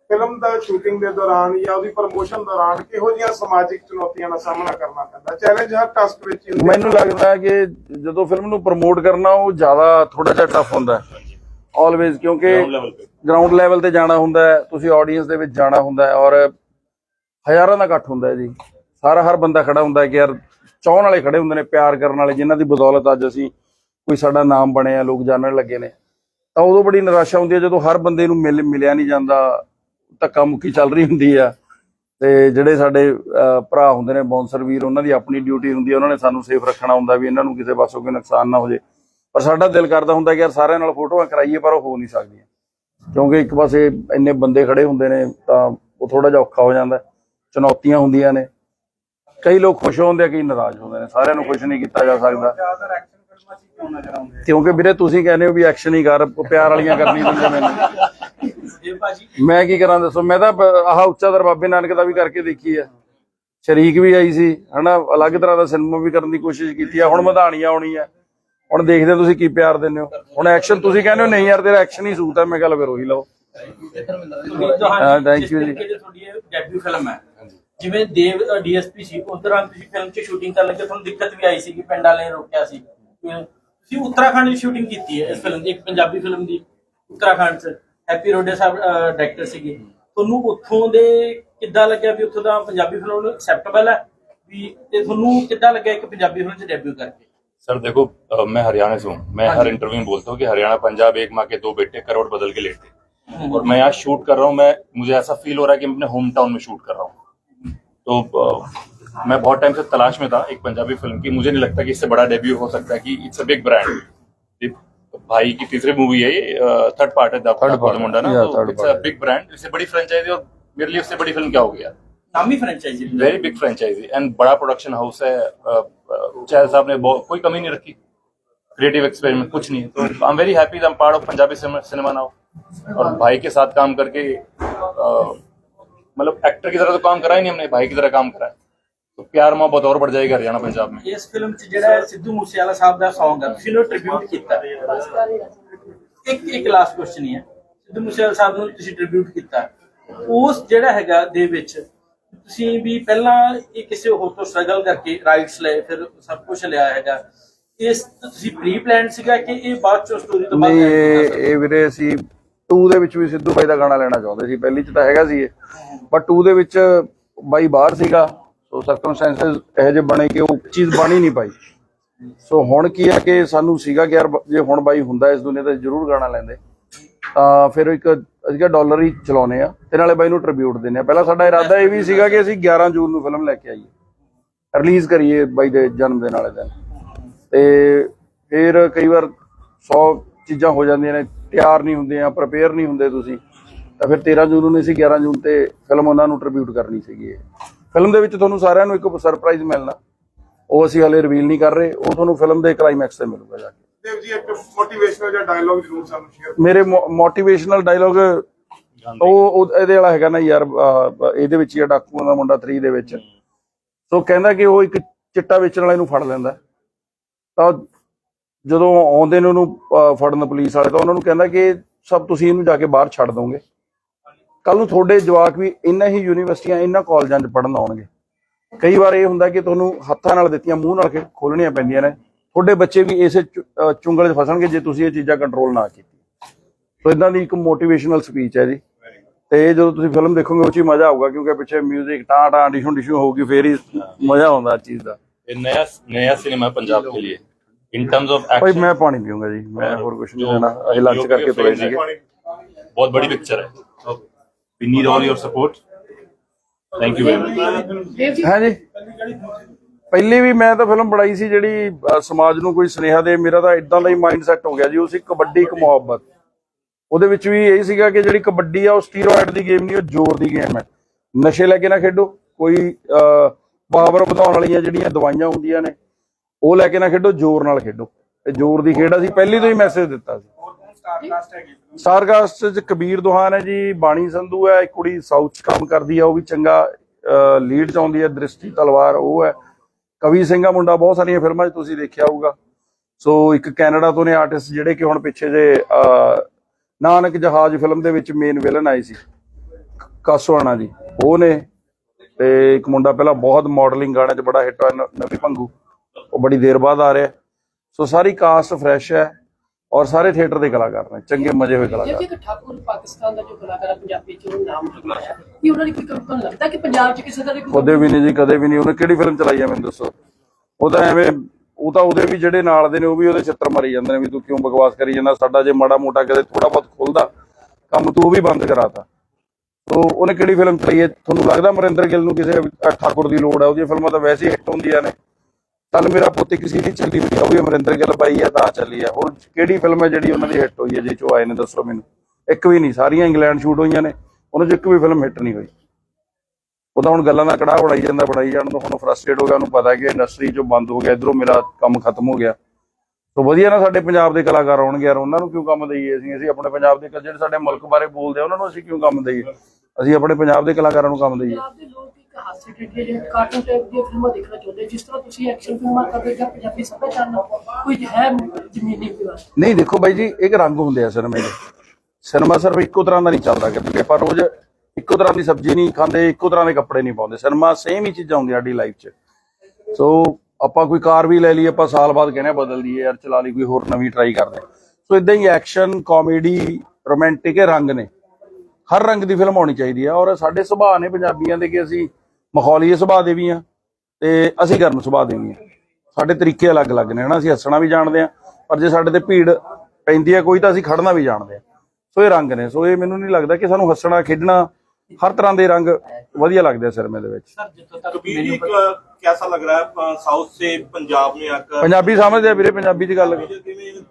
ਫਿਲਮ ਦਾ ਸ਼ੂਟਿੰਗ ਦੇ ਦੌਰਾਨ ਜਾਂ ਉਹਦੀ ਪ੍ਰਮੋਸ਼ਨ ਦੌਰਾਨ ਕਿਹੋ ਜਿਹੀਆਂ ਸਮਾਜਿਕ ਚੁਣੌਤੀਆਂ ਦਾ ਸਾਹਮਣਾ ਕਰਨਾ ਪੈਂਦਾ? ਚੈਲੰਜ ਹਰ ਟਾਸਕ ਵਿੱਚ ਹੀ ਹੁੰਦਾ ਮੈਨੂੰ ਲੱਗਦਾ ਹੈ ਕਿ ਜਦੋਂ ਫਿਲਮ ਨੂੰ ਪ੍ਰਮੋਟ ਕਰਨਾ ਉਹ ਜ਼ਿਆਦਾ ਥੋੜਾ ਜਿਹਾ ਟਫ ਹੁੰਦਾ ਹੈ। ਆਲਵੇਜ਼ ਕਿਉਂਕਿ ਗਰਾਊਂਡ ਲੈਵਲ ਤੇ। ਜਾਣਾ ਹੁੰਦਾ ਹੈ ਤੁਸੀਂ ਆਡੀਅנס ਦੇ ਵਿੱਚ ਜਾਣਾ ਹੁੰਦਾ ਹੈ ਔਰ ਹਜ਼ਾਰਾਂ ਦਾ ਇਕੱਠ ਹੁੰਦਾ ਹੈ ਜੀ। ਸਾਰਾ ਹਰ ਬੰਦਾ ਖੜਾ ਹੁੰਦਾ ਹੈ ਕਿ ਯਾਰ ਚਾਹਣ ਵਾਲੇ ਖੜੇ ਹੁੰਦੇ ਨੇ, ਪਿਆਰ ਕਰਨ ਵਾਲੇ, ਜਿਨ੍ਹਾਂ ਦੀ ਬਦੌਲਤ ਅੱਜ ਅਸੀਂ ਕੋਈ ਸਾਡਾ ਨਾਮ ਬਣਿਆ ਲੋਕ ਜਾਣਨ ਲੱਗੇ ਨੇ। ਤਾਂ ਉਦੋਂ ਬੜੀ ਨਿਰਾਸ਼ਾ ਹੁੰਦੀ ਹੈ, ਜਦੋਂ ਹਰ ਬੰਦੇ ਨੂੰ ਮਿਲ, ਮਿਲਿਆ ਨਹੀਂ ਜਾਂਦਾ, ਧੱਕਾ ਮੁੱਕੀ ਚੱਲ ਰਹੀ ਹੁੰਦੀ ਆ। ਤੇ ਜਿਹੜੇ ਸਾਡੇ ਭਰਾ ਹੁੰਦੇ ਨੇ ਬੌਂਸਰ ਵੀਰ, ਉਹਨਾਂ ਦੀ ਆਪਣੀ ਡਿਊਟੀ ਹੁੰਦੀ ਹੈ ਉਹਨਾਂ ਨੇ ਸਾਨੂੰ ਸੇਫ ਰੱਖਣਾ ਹੁੰਦਾ ਵੀ ਇਹਨਾਂ ਨੂੰ ਕਿਸੇ ਪਾਸੋਂ ਕੋਈ ਨੁਕਸਾਨ ਨਾ ਹੋ ਜੇ। ਪਰ ਸਾਡਾ ਦਿਲ ਕਰਦਾ ਹੁੰਦਾ ਕਿ ਯਾਰ ਸਾਰਿਆਂ ਨਾਲ ਫੋਟੋਆਂ ਕਰਾਈਏ, ਪਰ ਉਹ ਹੋ ਨਹੀਂ ਸਕਦੀਆਂ। ਕਿਉਂਕਿ ਇੱਕ ਪਾਸੇ ਇੰਨੇ ਬੰਦੇ ਖੜੇ ਹੁੰਦੇ ਨੇ, ਤਾਂ ਉਹ ਥੋੜਾ ਜਿਹਾ ਔਖਾ ਹੋ ਜਾਂਦਾ। ਚੁਣੌਤੀਆਂ ਹੁੰਦੀਆਂ ਨੇ। ਕਈ ਲੋਕ ਖੁਸ਼ ਹੁੰਦੇ ਆ ਕਈ ਨਾਰਾਜ਼ ਹੁੰਦੇ ਨੇ। ਸਾਰਿਆਂ ਨੂੰ ਖੁਸ਼ ਨਹੀਂ ਕੀਤਾ ਜਾ ਸਕਦਾ। ਕਿਉਂਕਿ ਵੀਰੇ ਤੁਸੀਂ ਕਹਿੰਦੇ ਹੋ ਵੀ ਐਕਸ਼ਨ ਹੀ ਕਰ ਪਿਆਰ ਵਾਲੀਆਂ ਕਰਨੀ ਦਿੰਦੇ ਮੈਨੂੰ ਮੈਂ ਕੀ ਕਰਾਂ ਦੱਸੋ? ਮੈਂ ਤਾਂ ਆਹ ਉੱਚਾਦਰ ਬਾਬੇ ਨਾਨਕ ਦਾ ਵੀ ਕਰਕੇ ਦੇਖੀ ਆ। ਸ਼ਰੀਕ ਵੀ ਆਈ ਸੀ ਹਨਾ? ਅਲੱਗ ਤਰ੍ਹਾਂ ਦਾ ਸਿਨੇਮਾ ਵੀ ਕਰਨ ਦੀ ਕੋਸ਼ਿਸ਼ ਕੀਤੀ ਆ। ਹੁਣ ਮਧਾਣੀਆਂ ਆਉਣੀ ਆ। ਹੁਣ ਦੇਖਦੇ ਹਾਂ ਤੁਸੀਂ ਕੀ ਪਿਆਰ ਦਿੰਦੇ ਹੋ। ਹੁਣ ਐਕਸ਼ਨ ਤੁਸੀਂ ਕਹਿੰਦੇ ਹੋ ਨਹੀਂ ਯਾਰ ਤੇਰਾ ਐਕਸ਼ਨ ਹੀ ਸੂਤ ਹੈ ਮੈਂ ਗੱਲ ਫਿਰ ਉਹੀ ਲਓ। thank you ਜੀ। ਜੀ ਤੁਹਾਡੀ ਡੈਬਿਊ ਫਿਲਮ ਹੈ। ਜਿਵੇਂ ਦੇਵ ਡੀਐਸਪੀ ਸੀ ਉਸ ਦੌਰਾਨ ਤੁਸੀਂ ਫਿਲਮ 'ਚ ਸ਼ੂਟਿੰਗ ਕਰਨ ਲੱਗੇ ਤੁਹਾਨੂੰ ਦਿੱਕਤ ਵੀ ਆਈ ਸੀ ਕਿ ਪਿੰਡ ਵਾਲਿਆਂ ਨੇ ਰੋਕਿਆ ਸੀ ਅਹ ਤੁਸੀਂ ਉੱਤਰਾਖੰਡ 'ਚ ਸ਼ੂਟਿੰਗ ਕੀਤੀ ਹੈ ਇਸ ਫਿਲਮ ਦੀ ਇੱਕ ਪੰਜਾਬੀ ਫਿਲਮ ਦੀ ਉੱਤਰਾਖੰਡ 'ਚ ਹੈਪੀ ਰੋਡੇ ਸਾਹਿਬ ਡਾਇਰੈਕਟਰ ਸੀਗੇ ਤੁਹਾਨੂੰ ਉੱਥੋਂ ਦੇ ਕਿੱਦਾਂ ਲੱਗਿਆ ਵੀ ਉੱਥੋਂ ਦਾ ਪੰਜਾਬੀ ਫਿਲਮ ਨੂੰ ਐਕਸੈਪਟੇਬਲ ਹੈ ਵੀ ਤੇ ਤੁਹਾਨੂੰ ਕਿੱਦਾਂ ਲੱਗਿਆ ਇੱਕ ਪੰਜਾਬੀ ਫਿਲਮ 'ਚ ਡੈਬਿਊ ਕਰਕੇ सर देखो अ, मैं हरियाणा से हूँ मैं हाँ हर जी। इंटरव्यू में बोलता हूँ कि हरियाणा पंजाब एक माँ के दो बेटे करोड़ बदल के लेते और मैं यहाँ शूट कर रहा हूँ मैं मुझे ऐसा फील हो रहा है कि मैं अपने होम टाउन में शूट कर रहा हूँ तो मैं बहुत टाइम से तलाश में था एक पंजाबी फ़िल्म की। मुझे नहीं लगता कि इससे बड़ा डेब्यू हो सकता है कि इट्स अ बिग ब्रांड भाई की तीसरी मूवी है ये थर्ड पार्ट है थर्ड पार्ट मुंडा ना इट्स अ बिग ब्रांड इससे बड़ी फ्रेंचाइजी और मेरे लिए उससे बड़ी फ़िल्म क्या हो गया नामी franchise very big franchise and बड़ा प्रोडक्शन हाउस है। चाहे साहब ने कोई कमी नहीं रखी। क्रिएटिव एक्सपेरिमेंट कुछ नहीं तो I am very happy that part of Punjabi cinema now और भाई के साथ काम करके मतलब एक्टर की तरह तो काम करा ही नहीं हमने भाई की तरह काम करा है तो प्यार मोहब्बत और बढ़ जाएगी हरियाणा पंजाब में ਇਸ ਫਿਲਮ 'ਚ ਜਿਹੜਾ ਸਿੱਧੂ ਮੂਸੇਵਾਲਾ ਸਾਹਿਬ ਦਾ Song ਹੈ ਤੁਸੀਂ ਉਹਨੂੰ ਟ੍ਰਿਬਿਊਟ ਕੀਤਾ ਇੱਕ ਇੱਕ ਲਾਸਟ ਕੁਐਸਚਨ ਹੀ ਹੈ ਸਿੱਧੂ ਮੂਸੇਵਾਲਾ ਸਾਹਿਬ ਨੂੰ ਤੁਸੀਂ ਟ੍ਰਿਬਿਊਟ ਕੀਤਾ ਉਸ ਜਿਹੜਾ ਹੈਗਾ ਦੇ ਵਿੱਚ ਤੁਸੀਂ ਵੀ ਪਹਿਲਾਂ ਇਹ ਕਿਸੇ ਹੋਰ ਤੋਂ ਸਟਰਗਲ ਕਰਕੇ ਰਾਈਟਸ ਲਏ ਫਿਰ ਸਭ ਕੁਝ ਲਿਆ ਹੈਗਾ ਇਸ ਤੁਸੀਂ ਪ੍ਰੀ ਪਲਾਨ ਸੀਗਾ ਕਿ ਇਹ ਬਾਅਦ ਚੋਂ ਸਟੋਰੀ ਤੋਂ ਬਾਅਦ ਨਹੀਂ add ਇਹ ਕੀਤਾ ਇਹ ਵੀਰੇ ਅਸੀਂ 2 ਦੇ ਵਿੱਚ ਵੀ ਸਿੱਧੂ ਬਾਈ ਦਾ ਗਾਣਾ ਲੈਣਾ ਚਾਹੁੰਦੇ ਸੀ ਪਹਿਲੀ ਚ ਤਾਂ ਹੈਗਾ ਸੀ ਇਹ ਪਰ 2 ਦੇ ਵਿੱਚ ਬਾਈ ਬਾਹਰ ਸੀਗਾ ਸੋ ਸਰਕਮਸਟੈਂਸਸ ਇਹੋ ਜਿਹੇ ਬਣੇ ਕਿ ਉਹ ਚੀਜ਼ ਬਣ ਨਹੀਂ ਪਾਈ। ਸੋ ਹੁਣ ਕੀ ਹੈ ਕਿ ਸਾਨੂੰ ਸੀਗਾ ਕਿ ਯਾਰ ਜੇ ਹੁਣ ਬਾਈ ਹੁੰਦਾ ਇਸ ਦੁਨੀਆ ਤੇ ਜ਼ਰੂਰ ਗਾਣਾ ਲੈਂਦੇ, ਤਾਂ ਫਿਰ ਇੱਕ ਅਸੀਂ ਕਿਹਾ ਡਾਲਰ ਹੀ ਚਲਾਉਨੇ ਆ ਤੇ ਨਾਲੇ ਬਾਈ ਨੂੰ ਟ੍ਰਿਬਿਊਟ ਦਿੰਨੇ ਆ ਪਹਿਲਾਂ ਸਾਡਾ ਇਰਾਦਾ ਇਹ ਵੀ ਸੀਗਾ ਕਿ ਅਸੀਂ 11 ਜੂਨ ਨੂੰ ਫਿਲਮ ਲੈ ਕੇ ਆਈਏ ਰਿਲੀਜ਼ ਕਰੀਏ ਬਾਈ ਦੇ ਜਨਮ ਦਿਨ ਵਾਲੇ ਦਿਨ। ਤੇ ਫਿਰ ਕਈ ਵਾਰ 100 ਚੀਜ਼ਾਂ ਹੋ ਜਾਂਦੀਆਂ ਨੇ, ਤਿਆਰ ਨਹੀਂ ਹੁੰਦੇ ਆ ਪ੍ਰਪੇਅਰ ਨਹੀਂ ਹੁੰਦੇ ਤੁਸੀਂ। ਤਾਂ ਫਿਰ 13 ਜੂਨ ਨੂੰ ਅਸੀਂ 11 ਜੂਨ ਤੇ ਫਿਲਮ ਉਹਨਾਂ ਨੂੰ ਟ੍ਰਿਬਿਊਟ ਕਰਨੀ ਸੀਗੀ ਫਿਲਮ ਦੇ ਵਿੱਚ ਤੁਹਾਨੂੰ ਸਾਰਿਆਂ ਨੂੰ ਇੱਕ ਸਰਪ੍ਰਾਈਜ਼ ਮਿਲਣਾ। ਉਹ ਅਸੀਂ ਹਲੇ ਰਿਵੀਲ ਨਹੀਂ ਕਰ ਰਹੇ ਉਹ ਤੁਹਾਨੂੰ ਫਿਲਮ ਦੇ ਕਲਾਈਮੈਕਸ ਤੇ ਮਿਲੂਗਾ ਜਾ ਕੇ। ਦੇਵ ਜੀ ਇੱਕ ਮੋਟੀਵੇਸ਼ਨਲ ਜਾਂ ਡਾਇਲੌਗ ਜ਼ਰੂਰ ਸਾਨੂੰ ਸ਼ੇਅਰ ਮੇਰੇ ਮੋਟੀਵੇਸ਼ਨਲ ਡਾਇਲੋਗ ਉਹ ਇਹਦੇ ਵਾਲਾ ਹੈਗਾ ਨਾ ਯਾਰ ਇਹਦੇ ਵਿੱਚ ਹੀ ਡਾਕੂਆਂ ਦਾ ਮੁੰਡਾ 3 ਦੇ ਵਿੱਚ। ਸੋ ਕਹਿੰਦਾ ਕਿ ਉਹ ਇੱਕ ਚਿੱਟਾ ਵੇਚਣ ਵਾਲੇ ਨੂੰ ਫੜ ਲੈਂਦਾ। ਤਾਂ ਜਦੋਂ ਆਉਂਦੇ ਨੇ ਉਹਨੂੰ ਫੜਨ ਪੁਲਿਸ ਵਾਲੇ ਤਾਂ ਉਹਨਾਂ ਨੂੰ ਕਹਿੰਦਾ ਕਿ ਸਭ ਤੁਸੀਂ ਇਹਨੂੰ ਜਾ ਕੇ ਬਾਹਰ ਛੱਡ ਦੋਗੇ। ਕੱਲ ਨੂੰ ਤੁਹਾਡੇ ਜਵਾਕ ਵੀ ਇੰਨਾ ਹੀ ਯੂਨੀਵਰਸਿਟੀਆਂ ਇੰਨਾ ਕਾਲਜਾਂ 'ਚ ਪੜਨ ਆਉਣਗੇ ਕਈ ਵਾਰ ਇਹ ਹੁੰਦਾ ਕਿ ਤੁਹਾਨੂੰ ਹੱਥਾਂ ਨਾਲ ਦਿੱਤੀਆਂ ਮੂੰਹ ਨਾਲ ਖੇ- ਖੋਲਣੀਆਂ ਪੈਂਦੀਆਂ ਨੇ ਤੁਹਾਡੇ ਬੱਚੇ ਵੀ ਇਸੇ ਚੁ- ਅਹ, ਚੁੰਗਲ 'ਚ ਫਸਣਗੇ ਜੇ ਤੁਸੀਂ ਇਹ ਚੀਜ਼ਾਂ ਕੰਟਰੋਲ ਨਾ ਕੀਤੀ ਸੋ ਇਦਾਂ ਦੀ ਇੱਕ ਮੋਟੀਵੇਸ਼ਨਲ ਸਪੀਚ ਹੈ ਜੀ ਤੇ ਇਹ ਜਦੋਂ ਤੁਸੀਂ ਫਿਲਮ ਦੇਖੋਗੇ ਉਹ 'ਚ ਹੀ ਮਜ਼ਾ ਆਊਗਾ ਕਿਉਂਕਿ ਪਿੱਛੇ 뮤직 ਟਾਂ ਟਾਂ ਡਿਸ਼ੂ ਡਿਸ਼ੂ ਹੋਊਗੀ ਫੇਰ ਹੀ ਮਜ਼ਾ ਆਉਂਦਾ ਇਸ ਚੀਜ਼ ਦਾ ये नया नया सिनेमा है पंजाब के लिए in terms of Bhai action ਮੈਂ ਪਾਣੀ ਪੀਊਂਗਾ ਜੀ ਮੈਂ ਹੋਰ ਕੁਝ ਨਹੀਂ जो- ਲੈਣਾ ਅਸੀਂ ਲੰਚ जो- ਕਰਕੇ जो ਤੁਰੇ films है, ਸੀਗੇ बहुत बड़ी पिक्चर है We need all your support. Thank you very much. ਹੈ ਜੀ? ਪਹਿਲੀ ਵੀ ਮੈਂ ਤਾਂ ਫਿਲਮ ਬਣਾਈ ਸੀ ਜਿਹੜੀ ਸਮਾਜ ਨੂੰ ਕੋਈ ਸੁਨੇਹਾ ਦੇ, ਮੇਰਾ ਤਾਂ ਇਦਾਂ ਦਾ ਹੀ ਮਾਈਂਡ ਹੋ ਗਿਆ ਜੀ, ਉਹ ਸੀ ਕਬੱਡੀ ਇੱਕ ਮੁਹੱਬਤ। ਉਹਦੇ ਵਿੱਚ ਵੀ ਇਹ ਸੀਗਾ ਕਿ ਜਿਹੜੀ ਕਬੱਡੀ ਆ, ਉਹ ਸਟੀਰੋਇਡ ਦੀ ਗੇਮ ਨਹੀਂ, ਉਹ ਜ਼ੋਰ ਦੀ ਗੇਮ ਹੈ। ਨਸ਼ੇ ਲੈ ਕੇ ਨਾ ਖੇਡੋ, ਕੋਈ ਪਾਵਰ ਵਧਾਉਣ ਵਾਲੀਆਂ ਜਿਹੜੀਆਂ ਦਵਾਈਆਂ ਹੁੰਦੀਆਂ ਨੇ, ਉਹ ਲੈ ਕੇ ਨਾ ਖੇਡੋ, ਜ਼ੋਰ ਨਾਲ ਖੇਡੋ। ਤੇ ਜ਼ੋਰ ਦੀ ਖੇਡ ਅਸੀਂ ਪਹਿਲੀ ਤੋਂ ਹੀ ਮੈਸੇਜ ਦਿੱਤਾ ਸੀ। ਸਟਾਰਕਾਸਟ ਚ ਕਬੀਰ ਦੁਹਾਨ ਹੈ ਜੀ, ਬਾਣੀ ਸੰਧੂ ਹੈ, ਇੱਕ ਕੁੜੀ ਸਾਊਥ ਚ ਕੰਮ ਕਰਦੀ ਆ, ਉਹ ਵੀ ਚੰਗਾ ਲੀਡ ਚ ਆਉਂਦੀ ਹੈ, ਦ੍ਰਿਸ਼ਟੀ ਤਲਵਾਰ, ਉਹ ਹੈ। ਕਵੀ ਸਿੰਘ ਮੁੰਡਾ, ਬਹੁਤ ਸਾਰੀਆਂ ਫਿਲਮਾਂ 'ਚ ਤੁਸੀਂ ਦੇਖਿਆ ਹੋਊਗਾ। ਸੋ, ਇੱਕ ਕੈਨੇਡਾ ਤੋਂ ਨੇ ਆਰਟਿਸਟ ਜਿਹੜੇ ਕਿ ਹੁਣ ਪਿੱਛੇ ਜੇ ਨਾਨਕ ਜਹਾਜ਼ ਫਿਲਮ ਦੇ ਵਿੱਚ ਮੇਨ ਵਿਲਨ ਆਈ ਸੀ ਕਾਸੋਆਣਾ ਜੀ। ਉਹ ਨੇ, ਤੇ ਇੱਕ ਮੁੰਡਾ ਪਹਿਲਾਂ ਬਹੁਤ ਮਾਡਲਿੰਗ ਗਾਣੇ 'ਚ ਬੜਾ ਹਿੱਟ ਹੋਇਆ, ਨ- ਨਵੀ ਭੰਗੂ। ਉਹ ਬੜੀ ਦੇਰ ਬਾਅਦ ਆ ਰਿਹਾ। ਸੋ, ਸਾਰੀ ਕਾਸਟ ਫਰੈਸ਼ ਹੈ। ਔਰ ਸਾਰੇ ਥੀਏਟਰ ਦੇ ਕਲਾਕਾਰ ਨੇ ਚੰਗੇ ਮਜ਼ੇ ਹੋਏ ਕਲਾਕਾਰ। ਜੇ ਕਿ ਠਾਕੁਰ ਪਾਕਿਸਤਾਨ ਦਾ ਜੋ ਕਲਾਕਾਰ ਹੈ ਪੰਜਾਬੀ ਚ ਉਹ ਨਾਮ ਲਿਖਿਆ ਕਿ ਉਹਨਾਂ ਦੀ ਕੋਈ ਕੰਪਨ ਲੱਗਦਾ ਕਿ ਪੰਜਾਬ ਚ ਕਿਸੇ ਦਾ ਕਦੇ ਵੀ ਨਹੀਂ ਜੀ ਕਦੇ ਵੀ ਨਹੀਂ। ਉਹਨੇ ਕਿਹੜੀ ਫਿਲਮ ਚਲਾਈ ਆ ਮੈਨੂੰ ਦੱਸੋ? ਉਹ ਤਾਂ ਐਵੇਂ ਉਹ ਤਾਂ ਉਹਦੇ ਵੀ ਜਿਹੜੇ ਨਾਲ ਦੇ ਨੇ ਉਹ ਵੀ ਉਹਦੇ ਛਿੱਤਰ ਮਾਰੀ ਜਾਂਦੇ ਨੇ ਵੀ ਤੂੰ ਕਿਉਂ ਬਕਵਾਸ ਕਰੀ ਜਾਂਦਾ? ਸਾਡਾ ਜੇ ਮਾੜਾ ਮੋਟਾ ਕਦੇ ਥੋੜਾ ਬਹੁਤ ਖੁੱਲਦਾ ਕੰਮ ਤੂੰ ਉਹ ਵੀ ਬੰਦ ਕਰਾਤਾ। ਤੋ ਉਹਨੇ ਕਿਹੜੀ ਫਿਲਮ ਚਲਾਈ ਹੈ ਤੁਹਾਨੂੰ ਲੱਗਦਾ ਮਰਿੰਦਰ ਗਿੱਲ ਨੂੰ ਕਿਸੇ ਠਾਕੁਰ ਦੀ ਲੋੜ ਹੈ ਉਹਦੀਆਂ ਫਿਲਮਾਂ ਤਾਂ ਵੈਸੇ ਹੀ ਹਿੱਟ ਹੁੰਦੀਆਂ ਨੇ। ਕੱਲ ਮੇਰਾ ਪੁੱਤ ਕਿਸੇ ਦੀ ਚੱਲੀ ਹੋਈ ਉਹ ਵੀ ਅਮਰਿੰਦਰ ਗਿੱਲ ਬਾਈ ਆ, ਤਾਂ ਚੱਲੀ ਆ। ਹੋਰ ਕਿਹੜੀ ਫਿਲਮ ਹੈ ਜਿਹੜੀ ਉਹਨਾਂ ਦੀ ਹਿੱਟ ਹੋਈ ਹੈ, ਜੇ ਚੋਂ ਆਏ ਨੇ, ਦੱਸੋ ਮੈਨੂੰ। ਇੱਕ ਵੀ ਨਹੀਂ, ਸਾਰੀਆਂ ਇੰਗਲੈਂਡ ਸ਼ੂਟ ਹੋਈਆਂ ਨੇ ਉਹਨਾਂ 'ਚ ਇੱਕ ਵੀ ਫਿਲਮ ਹਿੱਟ ਨਹੀਂ ਹੋਈ। ਉਹ ਤਾਂ ਹੁਣ ਗੱਲਾਂ ਦਾ ਕੜਾਹ ਬਣਾਈ ਜਾਂਦਾ, ਬਣਾਈ ਜਾਣ ਤੋਂ ਹੁਣ ਫਰਸਟ੍ਰੇਟ ਹੋ ਗਿਆ, ਉਹਨੂੰ ਪਤਾ ਕਿ ਇੰਡਸਟਰੀ ਚੋਂ ਬੰਦ ਹੋ ਗਿਆ, ਇਧਰੋਂ ਮੇਰਾ ਕੰਮ ਖਤਮ ਹੋ ਗਿਆ। ਸੋ ਵਧੀਆ ਨਾ ਸਾਡੇ ਪੰਜਾਬ ਦੇ ਕਲਾਕਾਰ ਆਉਣਗੇ ਯਾਰ, ਉਹਨਾਂ ਨੂੰ ਕਿਉਂ ਕੰਮ ਦਈਏ ਅਸੀਂ? ਅਸੀਂ ਆਪਣੇ ਪੰਜਾਬ ਦੇ ਜਿਹੜੇ ਸਾਡੇ ਮੁਲਕ ਬਾਰੇ ਬੋਲਦੇ ਆ, ਉਹਨਾਂ ਨੂੰ ਅਸੀਂ ਕਿਉਂ ਕੰਮ ਦਈਏ? ਅਸੀਂ ਆਪਣੇ ਪੰਜਾਬ ਦੇ ਕਲਾਕਾਰਾਂ ਨੂੰ ਕੰਮ ਦਈਏ। ਹਾਸੇ ਖੇਡੀ ਜਿਹੜੇ ਕਾਰਟੂਨ ਟਾਈਪ ਦੀਆਂ ਫਿਲਮਾਂ ਦੇਖਣਾ ਚਾਹੁੰਦੇ ਜਿਸ ਤਰ੍ਹਾਂ ਤੁਸੀਂ ਐਕਸ਼ਨ ਫਿਲਮਾਂ ਕਰਦੇ ਜਾਂ ਪੰਜਾਬੀ ਸੱਭਿਆਚਾਰ ਨਾਲ ਕੋਈ ਹੈ ਜ਼ਮੀਨੀ ਵਿਵਾਦ? ਨਹੀਂ, ਦੇਖੋ ਬਾਈ ਜੀ, ਇੱਕ ਰੰਗ ਹੁੰਦੇ ਆ ਸਿਨੇਮੇ ਦੇ। ਸਿਨੇਮਾ ਸਿਰਫ ਇੱਕੋ ਤਰ੍ਹਾਂ ਦਾ ਨਹੀਂ ਚੱਲਦਾ ਕਿ ਆਪਾਂ ਰੋਜ਼ ਇੱਕੋ ਤਰ੍ਹਾਂ ਦੀ ਸਬਜ਼ੀ ਨਹੀਂ ਖਾਂਦੇ, ਇੱਕੋ ਤਰ੍ਹਾਂ ਦੇ ਕੱਪੜੇ ਨਹੀਂ ਪਾਉਂਦੇ। ਸਿਨੇਮਾ ਸੇਮ ਹੀ ਚੀਜ਼ਾਂ ਹੁੰਦੀਆਂ ਸਾਡੀ ਲਾਈਫ 'ਚ। ਸੋ ਆਪਾਂ ਕੋਈ ਕਾਰ ਵੀ ਲੈ ਲਈ ਆਪਾਂ ਸਾਲ ਬਾਅਦ ਕਹਿੰਦੇ ਆ ਬਦਲ ਦਈਏ, ਯਾਰ ਚਲਾ ਲਈ, ਕੋਈ ਹੋਰ ਨਵੀਂ ਟਰਾਈ ਕਰਦੇ ਸੋ ਇਦਾਂ ਹੀ ਐਕਸ਼ਨ ਕਾਮੇਡੀ ਰੋਮਾਂਟਿਕ ਰੰਗ ਨੇ। ਹਰ ਰੰਗ ਦੀ ਫਿਲਮ ਆਉਣੀ ਚਾਹੀਦੀ ਹੈ ਔਰ ਸਾਡੇ ਸੁਭਾਅ ਨੇ ਪੰਜਾਬੀਆਂ ਦੇ ਕਿ ਅਸੀਂ ਮਖੌਲੀਏ ਸੁਭਾਅ ਦੇ ਵੀ ਆ ਤੇ ਅਸੀਂ ਗਰਮ ਸੁਭਾਅ ਦੇ ਨਹੀਂ ਹਾਂ। ਸਾਡੇ ਤਰੀਕੇ ਅਲੱਗ-ਅਲੱਗ ਨੇ ਹਨਾ ਅਸੀਂ ਹੱਸਣਾ ਵੀ ਜਾਣਦੇ ਆ ਪਰ ਜੇ ਸਾਡੇ ਤੇ ਭੀੜ ਪੈਂਦੀ ਹੈ ਕੋਈ ਤਾਂ ਅਸੀਂ ਖੜਨਾ ਵੀ ਜਾਣਦੇ ਆ ਸੋ ਇਹ ਰੰਗ ਨੇ ਸੋ ਇਹ ਮੈਨੂੰ ਨਹੀਂ ਲੱਗਦਾ ਕਿ ਸਾਨੂੰ ਹੱਸਣਾ ਖੇਡਣਾ ਹਰ ਤਰ੍ਹਾਂ ਦੇ ਰੰਗ ਵਧੀਆ ਲੱਗਦੇ ਆ ਸਿਨੇਮੇ ਦੇ ਵਿੱਚ ਸਰ ਜਿੱਥੋਂ ਤੱਕ कबीर जी ਮੈਨੂੰ क- कैसा लग रहा है अ, साउथ से पंजाब में आकर ਪੰਜਾਬੀ ਸਮਝਦੇ ਆ ਵੀਰੇ ਪੰਜਾਬੀ 'ਚ ਗੱਲ किवें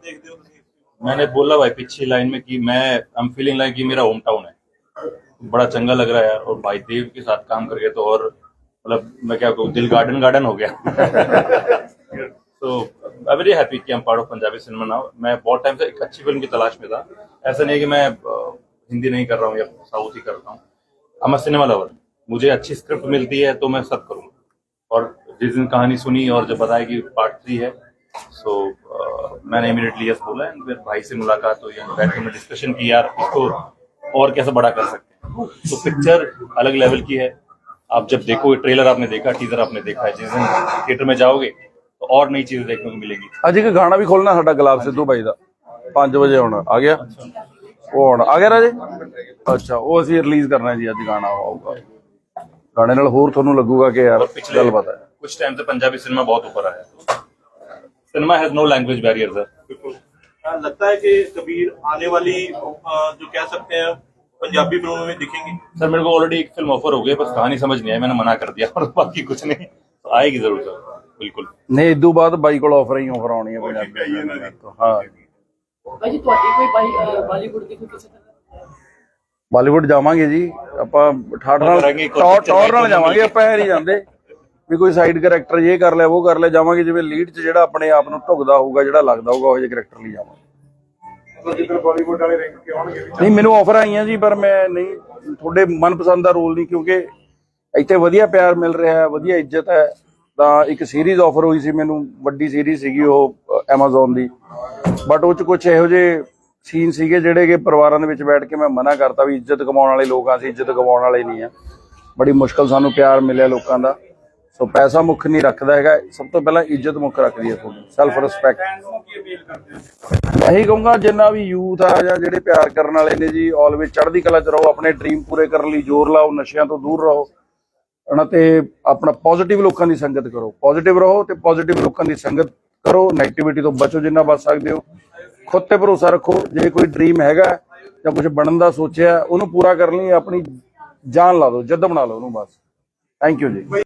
देखते हो तुसीं? मैंने बोला भाई पिछली लाइन में कि मैं आई एम फीलिंग लाइक ये मेरा होम टाउन है बड़ा चंगा लग रहा है यार और भाई देव के साथ काम करके तो और मतलब मैं क्या कहूँ दिल गार्डन गार्डन हो गया। तो आई वेरी हैप्पी कि हम part of Punjabi cinema now मैं बहुत टाइम से एक अच्छी फ़िल्म की तलाश में था। ऐसा नहीं है कि मैं हिंदी नहीं कर रहा हूँ या साउथ ही कर रहा हूँ। I'm a सिनेमा लवर मुझे अच्छी स्क्रिप्ट मिलती है तो मैं सब करूँगा। और जिस दिन कहानी सुनी और जब बताया कि पार्ट थ्री है सो so, uh, मैंने इमीडिएटली यस बोला। एंड फिर भाई से मुलाकात हुई। बैठ के मैं डिस्कशन की यार इसको और कैसे बड़ा कर सकते तो पिक्चर अलग लेवल की है आप जब देखोगे ट्रेलर आपने देखा टीजर आपने देखा है जिस दिन थिएटर में जाओगे तो और नई चीजें देखने को मिलेगी ਅੱਜ ਇੱਕ ਗਾਣਾ ਵੀ ਖੋਲਣਾ ਸਾਡਾ ਗੁਲਾਬ ਸਿੱਧੂ ਬਾਈ ਦਾ 5 ਵਜੇ ਆਉਣਾ ਆ ਗਿਆ ਉਹ ਹੁਣ ਆ ਗਿਆ ਰਾਜੇ ਅੱਛਾ ਉਹ ਅਸੀਂ ਰਿਲੀਜ਼ ਕਰਨਾ ਹੈ ਜੀ ਅੱਜ ਗਾਣਾ ਉਹ ਆਊਗਾ ਗਾਣੇ ਨਾਲ ਹੋਰ ਤੁਹਾਨੂੰ ਲੱਗੂਗਾ ਕਿ ਯਾਰ और पिछले ਗੱਲ ਪਤਾ ਹੈ कुछ टाइम से पंजाबी सिनेमा बहुत ऊपर आया है cinema has no language barrier sir बिल्कुल अ, लगता है कि कबीर आने वाली अ, जो कह सकते हैं पंजाबी फिल्मों में दिखेंगे सर मेरे को ऑलरेडी एक फिल्म ऑफर हो गई है, बस कहानी समझ नहीं आई मैंने मना कर दिया और बाकी कुछ नहीं तो आएगी जरूर सर बिल्कुल ਨਹੀਂ ਇਦੋਂ ਬਾਅਦ ਬਾਈ ਕੋਲ ਆਫਰ ਹੀ ਆਫਰ ਆਉਣੀ ਹੈ ਪੰਜਾਬੀ ਤੋਂ ਹਾਂ ਭਾਈ ਜੀ ਤੁਹਾਡੀ ਕੋਈ ਬਾਈ ਬਾਲੀਵੁੱਡ ਦੀ ਕੋਈ ਕਿਸੇ ਤਰ੍ਹਾਂ ਬਾਲੀਵੁੱਡ ਜਾਵਾਂਗੇ ਜੀ ਆਪਾਂ ਠਾਠ ਨਾਲ ਕਰਾਂਗੇ, ਕੋਈ ਟੌਰ picture ਟੌਰ ਨਾਲ ਦੇਖਣ ਨੂੰ ਜਾਵਾਂਗੇ ਆਪਾਂ ਇਹ ਨਹੀਂ ਜਾਂਦੇ ਵੀ ਕੋਈ ਸਾਈਡ ਕੈਰੈਕਟਰ ਇਹ ਕਰ ਲਿਆ ਉਹ ਕਰ ਲਿਆ ਜਾਵਾਂਗੇ ਜਿਵੇਂ ਲੀਡ 'ਚ ਜਿਹੜਾ ਆਪਣੇ ਆਪ ਨੂੰ ਢੁਕਦਾ ਹੋਊਗਾ ਜਿਹੜਾ ਲੱਗਦਾ ਹੋਊਗਾ ਉਹ ਜਿਹੇ ਕੈਰੈਕਟਰ ਲਈ ਜਾਵਾਂਗੇ ਮਤਲਬ ਬਾਲੀਵੁੱਡ ਵਾਲੇ ਰਿੰਗ ਕੇ ਆਉਣਗੇ ਵੀ ਨਹੀਂ, ਮੈਨੂੰ ਆਫਰ ਆਈਆਂ ਜੀ, ਪਰ ਮੈਂ ਨਹੀਂ, ਤੁਹਾਡੇ ਮਨਪਸੰਦ ਦਾ ਰੋਲ ਨਹੀਂ, ਕਿਉਂਕਿ ਇੱਥੇ ਵਧੀਆ ਪਿਆਰ ਮਿਲ ਰਿਹਾ ਹੈ, ਵਧੀਆ ਇੱਜ਼ਤ ਹੈ। ਤਾਂ ਇੱਕ ਸੀਰੀਜ਼ ਆਫਰ ਹੋਈ ਸੀ ਮੈਨੂੰ, ਵੱਡੀ ਸੀਰੀਜ਼ ਸੀਗੀ ਉਹ, Amazon ਦੀ। ਬਟ ਉਹ ਚ ਕੁਝ ਇਹੋ ਜਿਹੇ ਸੀਨ ਸੀਗੇ ਜਿਹੜੇ ਕਿ ਪਰਿਵਾਰਾਂ ਦੇ ਵਿੱਚ ਬੈਠ ਕੇ ਮੈਂ ਮਨਾ ਕਰਤਾ ਵੀ ਇੱਜ਼ਤ ਕਮਾਉਣ ਵਾਲੇ ਲੋਕ ਆ, ਅਸੀਂ ਇੱਜ਼ਤ ਕਮਾਉਣ ਵਾਲੇ ਨਹੀਂ ਆ। ਬੜੀ ਮੁਸ਼ਕਲ ਸਾਨੂੰ ਪਿਆਰ ਮਿਲਿਆ ਲੋਕਾਂ ਦਾ। ਸੋ ਪੈਸਾ ਮੁੱਖ ਨਹੀਂ ਰੱਖਦਾ ਹੈਗਾ। ਸਭ ਤੋਂ ਪਹਿਲਾਂ ਇੱਜ਼ਤ ਮੁੱਖ ਰੱਖਦੀ ਹੈ ਤੁਹਾਡੀ। ਸੈਲਫ ਰਿਸਪੈਕਟ ਇਹੀ ਕਹੂੰਗਾ, ਜਿੰਨਾ ਵੀ ਯੂਥ ਆ ਜਾਂ ਜਿਹੜੇ ਪਿਆਰ ਕਰਨ ਵਾਲੇ ਨੇ ਜੀ ਆਲਵੇਜ਼ ਚੜ੍ਹਦੀ ਕਲਾ ਚ ਰਹੋ, ਆਪਣੇ ਡ੍ਰੀਮ ਪੂਰੇ ਕਰਨ ਲਈ ਜ਼ੋਰ ਲਾਓ, ਨਸ਼ਿਆਂ ਤੋਂ ਦੂਰ ਰਹੋ। ਹਨਾ, ਤੇ ਆਪਣਾ ਪੋਜ਼ਿਟਿਵ ਲੋਕਾਂ ਦੀ ਸੰਗਤ ਕਰੋ। ਪੋਜ਼ਿਟਿਵ ਰਹੋ ਤੇ ਪੋਜ਼ਿਟਿਵ ਲੋਕਾਂ ਦੀ ਸੰਗਤ ਕਰੋ। 네ਗੇਟਿਵਿਟੀ ਤੋਂ ਬਚੋ ਜਿੰਨਾ ਬਚ ਸਕਦੇ ਹੋ। ਖੁਦ ਤੇ ਭਰੋਸਾ ਰੱਖੋ, ਜੇ ਕੋਈ ਡ੍ਰੀਮ ਹੈਗਾ ਜਾਂ ਕੁਝ ਬਣਨ ਦਾ ਸੋਚਿਆ, ਉਹਨੂੰ ਪੂਰਾ ਕਰਨ ਲਈ ਆਪਣੀ ਜਾਨ ਲਾ ਦਿਓ, ਜਦ ਬਣਾ ਲਓ ਉਹਨੂੰ ਬਸ। ਥੈਂਕ ਯੂ ਜੀ।